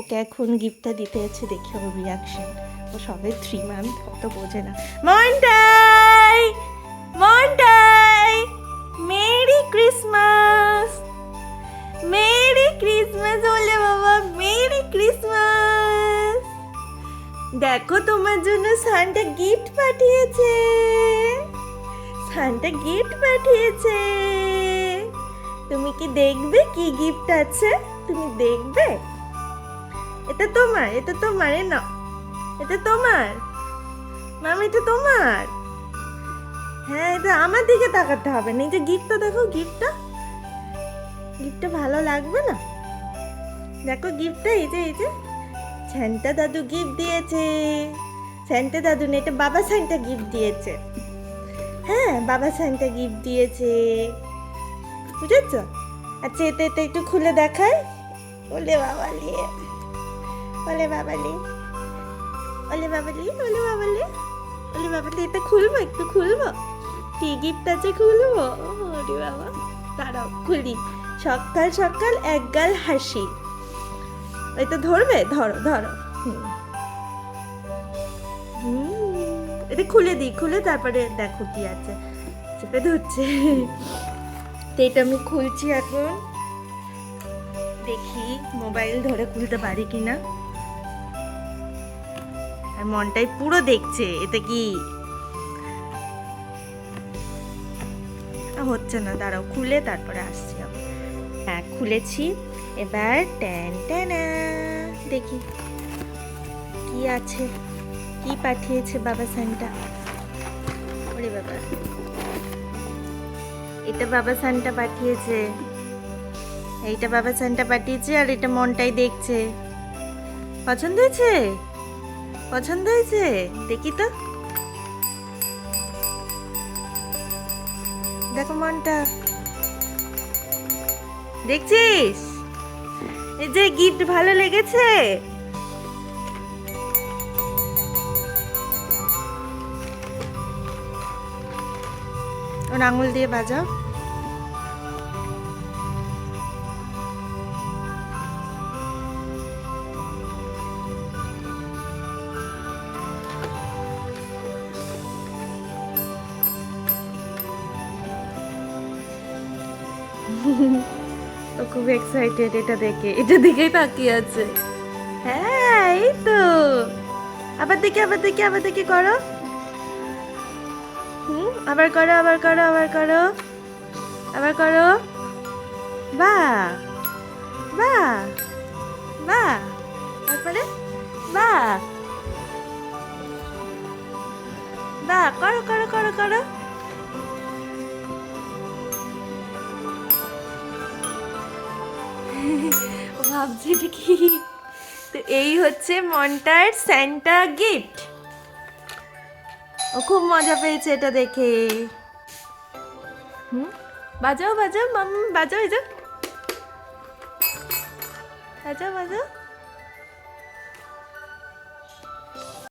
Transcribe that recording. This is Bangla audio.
ওকে এখন গিফটটা দিতে যাচ্ছে, দেখি ওর রিয়াকশন ও সবে থ্রি মান্থ অত বোঝে না। মন্টাই! মন্টাই! Merry Christmas! মেরি ক্রিসমাস বলে বাবা, মেরি ক্রিসমাস! দেখো তোমার জন্য সান্টা গিফট পাঠিয়েছে। সান্টা গিফট পাঠিয়েছে। তুমি কি দেখবে কি গিফট আছে? তুমি দেখবে? এটা তোমার এটা তোমার এ নাও। এটা তোমার। মাম, এটা তোমার। হ্যাঁ এটা আমার দিকে তাকাতে হবে না। এই যে গিফটটা, দেখো গিফটটা। গিফটটা ভালো লাগবে না? দেখো গিফটটা, এই যে এই যে। স্যান্টা দাদু গিফট দিয়েছে। স্যান্টা দাদু না, এটা বাবা স্যান্টা গিফট দিয়েছে। হ্যাঁ বাবা স্যান্টা গিফট দিয়েছে। বুঝেছ? আচ্ছা এটা এটা একটু খুলে দেখায় বলে বাবা বাবালি ওলে বাবালি ওলে বাবালি ওলে বাবালি ওলে বাবালি এটা খুলবো, একটু খুলবো। কি গিফট আছে খুলবো? ওরে বাবা, দাঁড়াও খুলি সকাল সকাল এক গাল হাসি। এটা ধরবে? ধরো ধরো। এটা খুলে দিই, খুলে তারপরে দেখো কি আছে। চেপে ধরছে। তো এটা আমি খুলছি এখন। দেখি মোবাইল ধরে খুলতে পারি কিনা। আর মনটাই পুরো দেখছে এটা কি? হচ্ছে না, দাঁড়াও, খুলে তারপরে আসছি। হ্যাঁ খুলেছি। এবার ট্যান, ট্যানা, দেখি কি আছে, কি পাঠিয়েছে বাবা সান্টা ওরে বাবা। এটা বাবা সান্টা পাঠিয়েছে। এইটা বাবা সান্টা পাঠিয়েছে আর এটা মনটাই দেখছে। পছন্দ হয়েছে? পছন্দ হয়েছে? দেখি তো। দেখো মনটা। দেখছিস? এই যে গিফট ভালো লেগেছে। ওর আঙুল দিয়ে বাজাও। ও খুব এক্সাইটেড এটা দেখে। এটা দেখেই তাকিয়ে আছে। হ্যাঁ এই তো। আবার দেখি আবার দেখি আবার দেখি করো। হুম, আবার করো আবার করো আবার করো। আবার করো। বাহ বাহ বাহ। তারপরে? করো করো করো করো। ভাবছে এটা কি? তো এই হচ্ছে মন্টার স্যান্টা গিফট। ও খুব মজা পেয়েছে এটা দেখে। হুম? বাজাও বাজাও, মাম, বাজাও, এই যে। বাজাও বাজাও।